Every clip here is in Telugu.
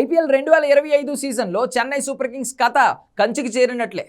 ఐపీఎల్ రెండు వేల ఇరవై ఐదు సీజన్లో చెన్నై సూపర్ కింగ్స్ కథ కంచికి చేరినట్లే.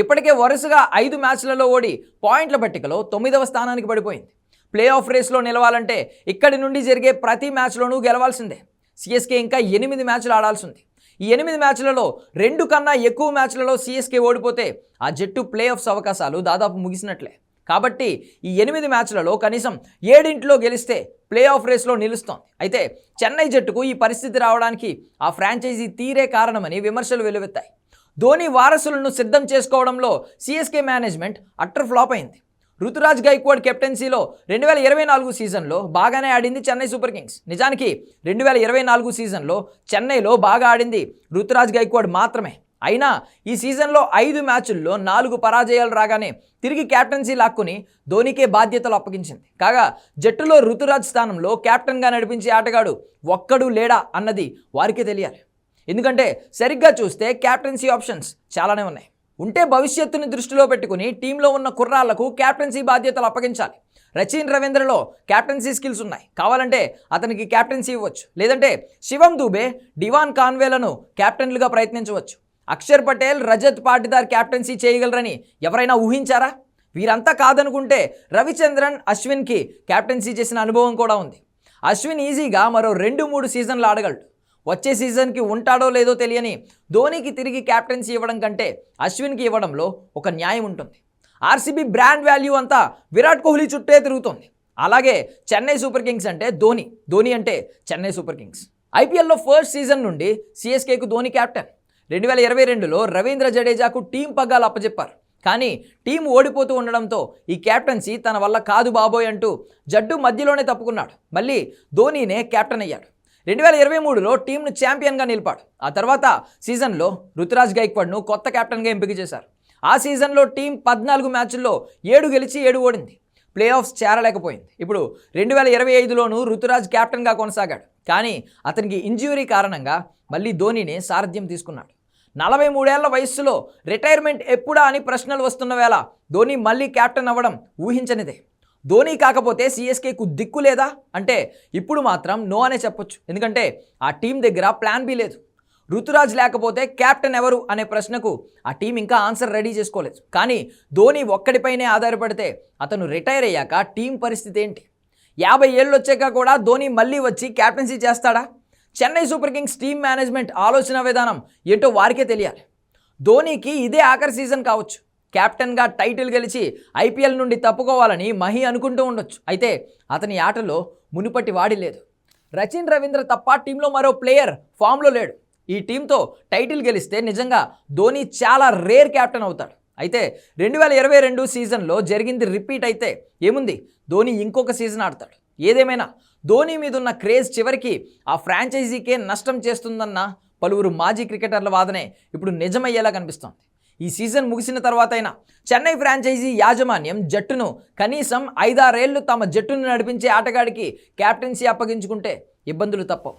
ఇప్పటికే వరుసగా ఐదు మ్యాచ్లలో ఓడి పాయింట్ల పట్టికలో తొమ్మిదవ స్థానానికి పడిపోయింది. ప్లే ఆఫ్ రేస్లో నిలవాలంటే ఇక్కడి నుండి జరిగే ప్రతి మ్యాచ్లోనూ గెలవాల్సిందే. సిఎస్కే ఇంకా ఎనిమిది మ్యాచ్లు ఆడాల్సింది. ఈ ఎనిమిది మ్యాచ్లలో రెండు కన్నా ఎక్కువ మ్యాచ్లలో సిఎస్కే ఓడిపోతే ఆ జట్టు ప్లే ఆఫ్స్ అవకాశాలు దాదాపు ముగిసినట్లే. కాబట్టి ఈ ఎనిమిది మ్యాచ్లలో కనీసం ఏడింట్లో గెలిస్తే ప్లే ఆఫ్ రేస్లో నిలుస్తోంది. అయితే చెన్నై జట్టుకు ఈ పరిస్థితి రావడానికి ఆ ఫ్రాంచైజీ తీరే కారణమని విమర్శలు వెలువెత్తాయి ధోని వారసులను సిద్ధం చేసుకోవడంలో సిఎస్కే మేనేజ్మెంట్ అట్టర్ ఫ్లాప్ అయింది. ఋతురాజ్ గైక్వాడ్ కెప్టెన్సీలో రెండు వేల ఇరవై నాలుగు సీజన్లో బాగానే ఆడింది చెన్నై సూపర్ కింగ్స్. నిజానికి రెండు వేల ఇరవై నాలుగు సీజన్లో చెన్నైలో బాగా ఆడింది ఋతురాజ్ గైక్వాడ్ మాత్రమే. అయినా ఈ సీజన్లో ఐదు మ్యాచుల్లో నాలుగు పరాజయాలు రాగానే తిరిగి కెప్టెన్సీ లాక్కుని ధోనికే బాధ్యతలు అప్పగించింది. కాగా జట్టులో ఋతురాజ్ స్థానంలో కెప్టెన్గా నడిపించే ఆటగాడు ఒక్కడు లేడా అన్నది వారికే తెలియాలి. ఎందుకంటే సరిగ్గా చూస్తే క్యాప్టెన్సీ ఆప్షన్స్ చాలానే ఉన్నాయి. ఉంటే భవిష్యత్తుని దృష్టిలో పెట్టుకుని టీంలో ఉన్న కుర్రాళ్ళకు క్యాప్టెన్సీ బాధ్యతలు అప్పగించాలి. రచిన్ రవీంద్రలో క్యాప్టెన్సీ స్కిల్స్ ఉన్నాయి. కావాలంటే అతనికి క్యాప్టెన్సీ ఇవ్వచ్చు. లేదంటే శివం దూబే డివాన్ కాన్వేలను క్యాప్టెన్లుగా ప్రయత్నించవచ్చు. అక్షర్ పటేల్ రజత్ పాటిదార్ క్యాప్టెన్సీ చేయగలరని ఎవరైనా ఊహించారా? వీరంతా కాదనుకుంటే రవిచంద్రన్ అశ్విన్కి క్యాప్టెన్సీ చేసిన అనుభవం కూడా ఉంది. అశ్విన్ ఈజీగా మరో రెండు మూడు సీజన్లు ఆడగలడు. వచ్చే సీజన్కి ఉంటాడో లేదో తెలియని ధోనికి తిరిగి క్యాప్టెన్సీ ఇవ్వడం కంటే అశ్విన్కి ఇవ్వడంలో ఒక న్యాయం ఉంటుంది. ఆర్సీబీ బ్రాండ్ వాల్యూ అంతా విరాట్ కోహ్లీ చుట్టే తిరుగుతుంది. అలాగే చెన్నై సూపర్ కింగ్స్ అంటే ధోని. ధోని అంటే చెన్నై సూపర్ కింగ్స్. ఐపీఎల్లో ఫస్ట్ సీజన్ నుండి సిఎస్కేకు ధోని క్యాప్టెన్. రెండు వేల ఇరవై రెండులో రవీంద్ర జడేజాకు టీం పగ్గాలు అప్పచెప్పారు కానీ టీం ఓడిపోతూ ఉండడంతో ఈ క్యాప్టెన్సీ తన వల్ల కాదు బాబోయ్ అంటూ జడ్డు మధ్యలోనే తప్పుకున్నాడు. మళ్ళీ ధోనీనే కెప్టెన్ అయ్యాడు. రెండు వేల ఇరవై మూడులో టీంను ఛాంపియన్గా నిలిపాడు. ఆ తర్వాత సీజన్లో రుతురాజ్ గైక్వాడ్ను కొత్త కెప్టెన్గా ఎంపిక చేశారు. ఆ సీజన్లో టీం పద్నాలుగు మ్యాచ్ల్లో ఏడు గెలిచి ఏడు ఓడింది. ప్లే ఆఫ్స్ చేరలేకపోయింది. ఇప్పుడు రెండు వేల ఇరవై ఐదులోనూ రుతురాజ్ కెప్టెన్గా కొనసాగాడు. కానీ అతనికి ఇంజ్యూరీ కారణంగా మళ్ళీ ధోనీని సారథ్యం తీసుకున్నాడు. నలభై మూడేళ్ళ వయస్సులో రిటైర్మెంట్ ఎప్పుడా అని ప్రశ్నలు వస్తున్న వేళ ధోని మళ్ళీ కెప్టెన్ అవ్వడం ఊహించనిదే. ధోని కాకపోతే సిఎస్కేకు దిక్కు లేదా? అంటే ఇప్పుడు మాత్రం నో అనే చెప్పొచ్చు. ఎందుకంటే ఆ టీం దగ్గర ప్లాన్ బి లేదు. ఋతురాజ్ లేకపోతే కెప్టెన్ ఎవరు అనే ప్రశ్నకు ఆ టీం ఇంకా ఆన్సర్ రెడీ చేసుకోలేదు. కానీ ధోని ఒక్కడిపైనే ఆధారపడితే అతను రిటైర్ అయ్యాక టీం పరిస్థితి ఏంటి? యాభై ఏళ్ళు వచ్చాక కూడా ధోని మళ్ళీ వచ్చి క్యాప్టెన్సీ చేస్తాడా? Chennai super kings team management ఆలోచన విధానం ఏంటో వారికే తెలియాలి. ధోనీకి ఇదే ఆఖరి సీజన్ కావచ్చు. కెప్టెన్గా టైటిల్ గెలిచి ఐపీఎల్ నుండి తప్పుకోవాలని మహి అనుకుంటూ ఉండొచ్చు. అయితే అతని ఆటలో మునుపటి వాడి లేదు. రచిన్ రవీంద్ర తప్ప టీంలో మరో ప్లేయర్ ఫామ్లో లేడు. ఈ టీంతో టైటిల్ గెలిస్తే నిజంగా ధోని చాలా రేర్ కెప్టెన్ అవుతాడు. అయితే రెండు వేల ఇరవై రెండు సీజన్లో జరిగింది రిపీట్ అయితే ఏముంది? ధోని ఇంకొక సీజన్ ఆడతాడు. ఏదేమైనా ధోని మీద ఉన్న క్రేజ్ చివరికి ఆ ఫ్రాంచైజీకే నష్టం చేస్తుందన్న పలువురు మాజీ క్రికెటర్ల వాదనే ఇప్పుడు నిజమయ్యేలా కనిపిస్తోంది. ఈ సీజన్ ముగిసిన తర్వాత అయినా చెన్నై ఫ్రాంచైజీ యాజమాన్యం జట్టును కనీసం ఐదారేళ్ళు తమ జట్టును నడిపించే ఆటగాడికి కెప్టెన్సీ అప్పగించుకుంటే ఇబ్బందులు తప్పవు.